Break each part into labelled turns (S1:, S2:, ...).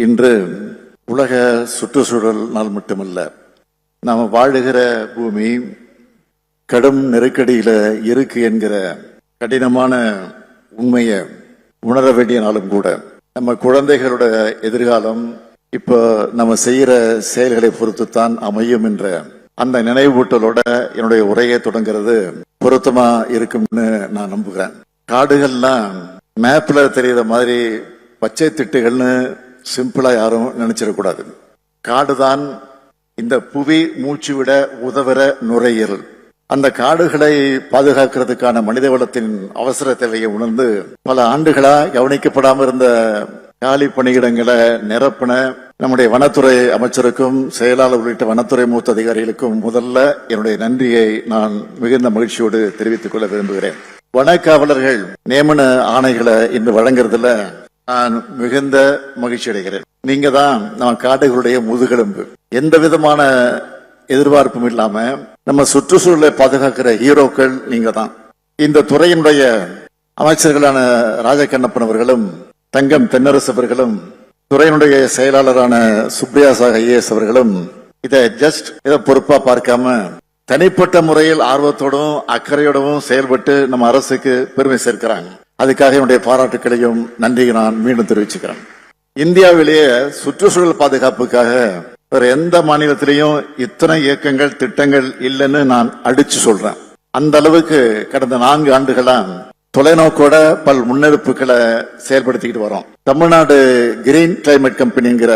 S1: இன்று உலக சுற்றுச்சூழல் நாள் மட்டுமல்ல நாம் வாழுகிற பூமி கடும் நெருக்கடியில இருக்கு என்கிற கடினமான உண்மையை உணர வேண்டிய நாளும் கூட. நம்ம குழந்தைகளோட எதிர்காலம் இப்போ நம்ம செய்யற செயல்களை பொறுத்து தான் அமையும் என்ற அந்த நினைவூட்டலோட என்னுடைய உரையை தொடங்குறது பொருத்தமா இருக்கும்னு நான் நம்புகிறேன். காடுகள்லாம் மேப்ல தெரியுற மாதிரி பச்சை திட்டுகள்னு சிம்பிளா யாரும் நினைச்சிடக்கூடாது. காடுதான் இந்த புவி மூச்சு விட உதவுற நுரையீரல். அந்த காடுகளை பாதுகாக்கிறதுக்கான மனித வளத்தின் அவசர தேவையை உணர்ந்து பல ஆண்டுகளா கவனிக்கப்படாமல் இருந்த காலி பணியிடங்களை நிரப்பின நம்முடைய வனத்துறை அமைச்சருக்கும் செயலாளர் உள்ளிட்ட வனத்துறை மூத்த அதிகாரிகளுக்கும் முதல்ல என்னுடைய நன்றியை நான் மிகுந்த மகிழ்ச்சியோடு தெரிவித்துக் கொள்ள விரும்புகிறேன். வனக்காவலர்கள் நியமன ஆணைகளை இன்று வழங்குறதுல நான் மிகுந்த மகிழ்ச்சி அடைகிறேன் நீங்க தான் நம்ம காடுகளுடைய முதுகெலும்பு. எந்த விதமான எதிர்பார்ப்பும் இல்லாம நம்ம சுற்றுச்சூழலை பாதுகாக்கிற ஹீரோக்கள் நீங்க தான் இந்த துறையினுடைய அமைச்சர்களான ராஜகண்ணப்பன் அவர்களும் தங்கம் தென்னரசு அவர்களும் துறையினுடைய செயலாளரான சுப்ரியா சாக ஐஏஎஸ் அவர்களும் இதை ஜஸ்ட் இதை பொறுப்பா பார்க்காம தனிப்பட்ட முறையில் ஆர்வத்தோடும் அக்கறையோடவும் செயல்பட்டு நம்ம அரசுக்கு பெருமை சேர்க்கிறாங்க. அதுக்காக என்னுடைய பாராட்டுக்களையும் நன்றியை நான் மீண்டும் தெரிவிச்சுக்கிறேன். இந்தியாவிலேயே சுற்றுச்சூழல் பாதுகாப்புக்காக வேற எந்த மாநிலத்திலையும் இத்தனை இயக்கங்கள் திட்டங்கள் இல்லைன்னு நான் அடிச்சு சொல்றேன். அந்த அளவுக்கு கடந்த நான்கு ஆண்டுகளா தொலைநோக்கோட பல் முன்னெடுப்புகளை செயல்படுத்திக்கிட்டு வரோம். தமிழ்நாடு கிரீன் கிளைமேட் கம்பெனிங்கிற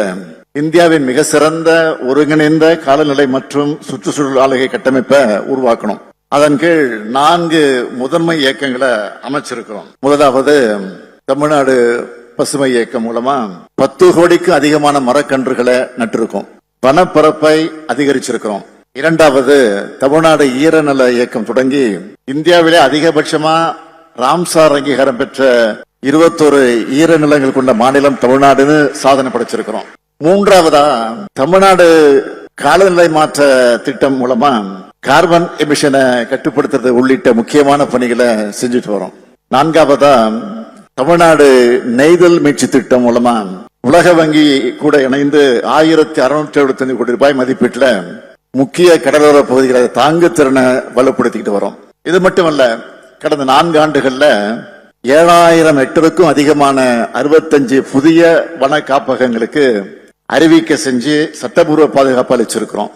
S1: இந்தியாவின் மிக சிறந்த ஒருங்கிணைந்த காலநிலை மற்றும் சுற்றுச்சூழல் ஆளுகை கட்டமைப்பை உருவாக்கணும். அதன் கீழ் நான்கு முதன்மை இயக்கங்களை அமைச்சிருக்கிறோம். முதலாவது தமிழ்நாடு பசுமை இயக்கம் மூலமா பத்து கோடிக்கு அதிகமான மரக்கன்றுகளை நட்டிருக்கோம். வனப்பரப்பை அதிகரிச்சிருக்கிறோம். இரண்டாவது தமிழ்நாடு ஈரநல இயக்கம் தொடங்கி இந்தியாவிலே அதிகபட்சமா ராம்சார் அங்கீகாரம் பெற்ற இருபத்தொரு ஈரநிலங்கள் கொண்ட மாநிலம் தமிழ்நாடுன்னு சாதனை படைச்சிருக்கிறோம். மூன்றாவதா தமிழ்நாடு காலநிலை மாற்ற திட்டம் மூலமா கார்பன் எமிஷனை கட்டுப்படுத்துறது உள்ளிட்ட முக்கியமான பணிகளை செஞ்சுட்டு வரோம். நான்காவதா தமிழ்நாடு நெய்தல் மீட்சி திட்டம் மூலமா உலக வங்கி கூட இணைந்து ஆயிரத்தி அறுநூற்றி எழுபத்தஞ்சு கோடி ரூபாய் மதிப்பீட்டில் முக்கிய கடலோர பகுதிகளை தாங்கு திறனை வலுப்படுத்திக்கிட்டு வரோம். இது மட்டுமல்ல கடந்த நான்கு ஆண்டுகள்ல ஏழாயிரம் ஹெக்டருக்கும் அதிகமான அறுபத்தஞ்சு புதிய வன காப்பகங்களுக்கு அறிவிக்க செஞ்சு சட்டபூர்வ பாதுகாப்பு அளிச்சிருக்கிறோம்.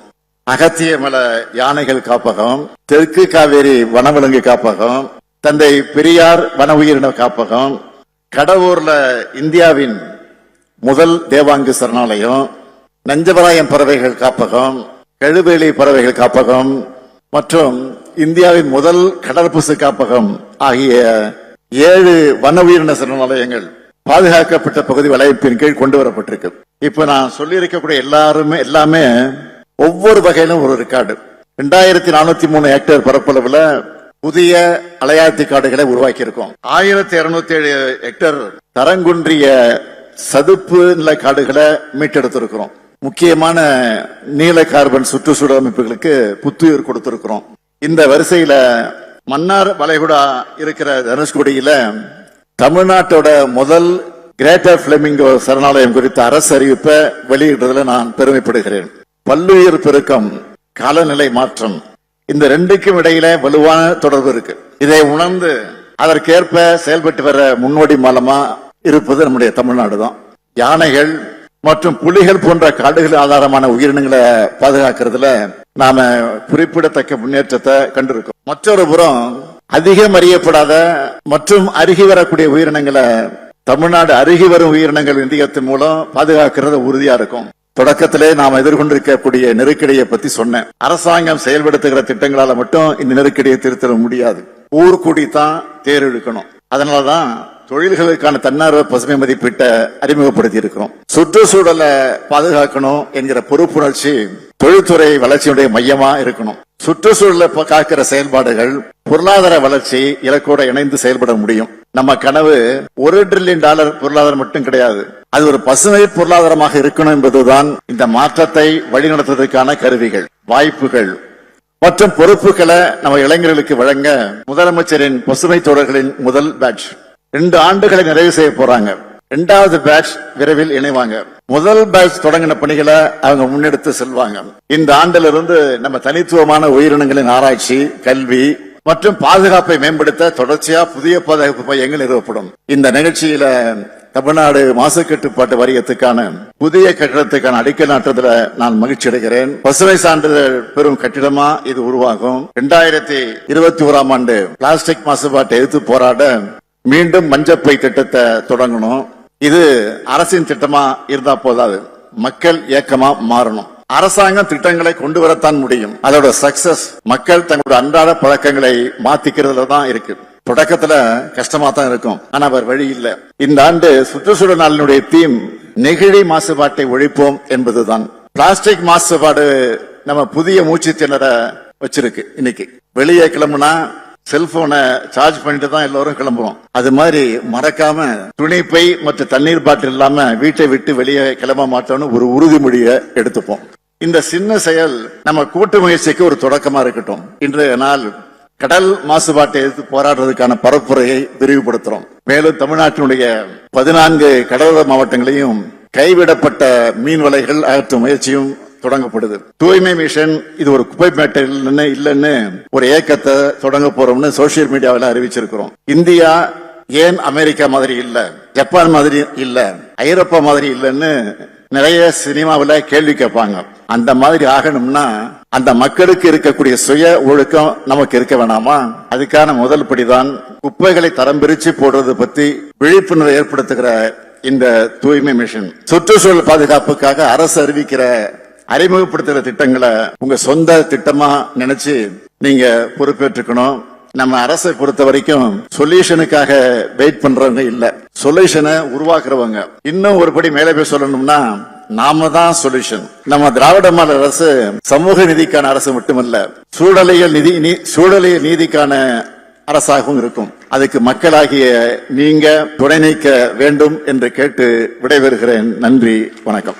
S1: அகத்தியமல யானைகள் காப்பகம் தெற்கு காவேரி வனவிலங்கு காப்பகம் தந்தை பெரியார் வன உயிரின காப்பகம் கடவுர்ல இந்தியாவின் முதல் தேவாங்கு சரணாலயம் நஞ்சவராயம் பறவைகள் காப்பகம் கழுவேலி பறவைகள் காப்பகம் மற்றும் இந்தியாவின் முதல் கடற்பூசு காப்பகம் ஆகிய ஏழு வன உயிரின சரணாலயங்கள் பாதுகாக்கப்பட்ட பகுதி வளையப்பின் கீழ் கொண்டு வரப்பட்டிருக்கு. இப்ப நான் சொல்லி இருக்கக்கூடிய எல்லாருமே எல்லாமே ஒவ்வொரு வகையிலும் ஒரு ரெக்கார்டு ரெண்டாயிரத்தி நானூத்தி மூணு ஹெக்டேர் பரப்பளவுல புதிய அலையாத்தி காடுகளை உருவாக்கி இருக்கோம் ஆயிரத்தி இருநூத்தி ஏழு ஹெக்டேர் தரங்குன்றிய சதுப்பு நில காடுகளை மீட்டெடுத்திருக்கிறோம். முக்கியமான நீல கார்பன் சுற்றுச்சூழல் அமைப்புகளுக்கு புத்துயிர் கொடுத்திருக்கிறோம். இந்த வரிசையில மன்னார் வளைகுடா இருக்கிற தனுஷ்கோடியில தமிழ்நாட்டோட முதல் கிரேட்டர் பிளமிங்கோ சரணாலயம் குறித்த அரசு அறிவிப்பை வெளியிடுறதுல நான் பெருமைப்படுகிறேன். பல்லுயிர் பெருக்கம் காலநிலை மாற்றம் இந்த ரெண்டுக்கும் இடையில வலுவான தொடர்பு இருக்கு. இதை உணர்ந்து அதற்கேற்ப செயல்பட்டு வர முன்னோடி மூலமா இருப்பது நம்முடைய தமிழ்நாடு தான். யானைகள் மற்றும் புலிகள் போன்ற காடுகள் ஆதாரமான உயிரினங்களை பாதுகாக்கிறதுல நாம குறிப்பிடத்தக்க முன்னேற்றத்தை கண்டிருக்கோம். மற்றொரு புறம் அதிகம் அறியப்படாத மற்றும் அருகி வரக்கூடிய உயிரினங்களை தமிழ்நாடு அருகி வரும் உயிரினங்கள் இந்தியத்தின் மூலம் பாதுகாக்கிறது உறுதியா இருக்கும். தொடக்கத்திலே நாம் எதிர்கொண்டிருக்கக்கூடிய நெருக்கடியை பத்தி சொன்னேன். அரசாங்கம் செயல்படுத்துகிற திட்டங்களால மட்டும் இந்த நெருக்கடியை திருத்த முடியாது. ஊர்கூடி தான் தேர் இழுக்கணும் அதனாலதான் தொழில்களுக்கான தன்னார்வ பசுமை மதிப்பீட்டை அறிமுகப்படுத்தி இருக்கிறோம். சுற்றுச்சூழலை பாதுகாக்கணும் என்கிற பொறுப்புணர்ச்சி தொழில்துறை வளர்ச்சியுடைய மையமா இருக்கணும். சுற்றுச்சூழலை காக்கிற செயல்பாடுகள் பொருளாதார வளர்ச்சி இலக்கோட இணைந்து செயல்பட முடியும். நம்ம கனவு ஒரு ட்ரில்லியன் டாலர் பொருளாதாரம் மட்டும் கிடையாது. அது ஒரு பசுமை பொருளாதாரமாக இருக்கணும் என்பதுதான் இந்த மாற்றத்தை வழிநடத்துவதற்கான கருவிகள் வாய்ப்புகள். மற்றும் பொறுப்புகளை நம்ம இளைஞர்களுக்கு வழங்க முதலமைச்சரின் பசுமை தோழர்களின் முதல் பேட்ச் ரெண்டு ஆண்டுகளை நிறைவு செய்ய போறாங்க. இரண்டாவது பேட்ச் விரைவில் இணைவாங்க. முதல் பேட்ச் தொடங்கின பணிகளை அவங்க முன்னெடுத்து செல்வாங்க. இந்த ஆண்டிலிருந்து நம்ம தனித்துவமான உயிரினங்களின் ஆராய்ச்சி கல்வி மற்றும் பாதுகாப்பை மேம்படுத்த தொடர்ச்சியா புதிய பாதுகாப்பு மையங்கள் நிறுவப்படும். இந்த நிகழ்ச்சியில தமிழ்நாடு மாசு கட்டுப்பாட்டு வாரியத்துக்கான புதிய கட்டிடத்துக்கான அடிக்கல் நாட்டுறதுல நான் மகிழ்ச்சி அடைகிறேன். பசுமை சான்றிதழ் பெறும் கட்டிடமா இது உருவாகும். இரண்டாயிரத்தி இருபத்தி ஓராம் ஆண்டு பிளாஸ்டிக் மாசுபாட்டை எதிர்த்து போராட மீண்டும் மஞ்சப்பை திட்டத்தை தொடங்கணும். இது அரசின் திட்டமா இருந்தா போதாது. மக்கள் இயக்கமா மாறணும். அரசாங்கம் திட்டங்களை கொண்டு வரத்தான் முடியும். அதோட சக்சஸ் மக்கள் தங்களோட அன்றாட பழக்கங்களை மாத்திக்கிறதுல தான் இருக்கு. தொடக்கத்துல கஷ்டமா தான் இருக்கும். ஆனா அவர் வழி இல்ல. இந்த ஆண்டு சுற்றுச்சூழல் நாளினுடைய தீம் நெகிழி மாசுபாட்டை ஒழிப்போம் என்பதுதான். பிளாஸ்டிக் மாசுபாடு நம்ம புதிய மூச்சு திணற வச்சிருக்கு இன்னைக்கு. வெளியே கிளம்புனா செல்போனை சார்ஜ் பண்ணிட்டு தான் எல்லாரும் கிளம்புவோம் அது மாதிரி மறக்காம துணிப்பை மற்றும் தண்ணீர் பாட்டில் இல்லாம வீட்டை விட்டு வெளியே கிளம்ப மாட்டோம்னு ஒரு உறுதிமொழியை எடுத்துப்போம். இந்த சின்ன செயல் நம்ம கூட்டு முயற்சிக்கு ஒரு தொடக்கமா இருக்கட்டும். இன்றைய நாள் கடல் மாசுபாட்டை எதிர்த்து போராடுறதுக்கான பரப்புரையை விரிவுபடுத்துறோம். மேலும் தமிழ்நாட்டினுடைய பதினான்கு கடலோர மாவட்டங்களையும் கைவிடப்பட்ட மீன் வலைகள் அகற்றும் முயற்சியும் தொடங்கப்படுது. தூய்மை மிஷன் இது ஒரு குப்பை மேட்டை இல்லைன்னு இல்லைன்னு ஒரு இயக்கத்தை தொடங்க போறோம்னு சோசியல் மீடியாவில் அறிவிச்சிருக்கிறோம். இந்தியா ஏன் அமெரிக்கா மாதிரி இல்ல? ஜப்பான் மாதிரி இல்ல? ஐரோப்பா மாதிரி இல்லைன்னு நிறைய சினிமாவில் கேள்வி கேட்பாங்க. அந்த மாதிரி ஆகணும்னா அந்த மக்களுக்கு இருக்கக்கூடிய சுய ஒழுக்கம் நமக்கு இருக்க வேணாமா? அதுக்கான முதல் படிதான் குப்பைகளை தரம் பிரிச்சு போடுறது பத்தி விழிப்புணர்வை ஏற்படுத்துகிற இந்த தூய்மை மிஷன். சுற்றுச்சூழல் பாதுகாப்புக்காக அரசு அறிவிக்கிற அறிமுகப்படுத்துகிற திட்டங்களை உங்க சொந்த திட்டமா நினைச்சு நீங்க பொறுப்பேற்றுக்கணும். நம்ம அரசை பொறுத்த வரைக்கும் சொல்யூஷனுக்காக வெயிட் பண்றவங்க இல்ல. சொல்யூஷனை உருவாக்குறவங்க. இன்னும் ஒரு படி மேலே போய் சொல்லணும்னா நாம தான் சொல்யூஷன். நம்ம திராவிட மாடல் அரசு சமூக நீதிக்கான அரசு மட்டுமல்ல சூழலியல் நிதி நீ- சூழலியல் நீதிக்கான அரசாகவும் இருக்கும். அதுக்கு மக்களாகிய நீங்க துணை நீக்க வேண்டும் என்று கேட்டு விடைபெறுகிறேன். நன்றி வணக்கம்.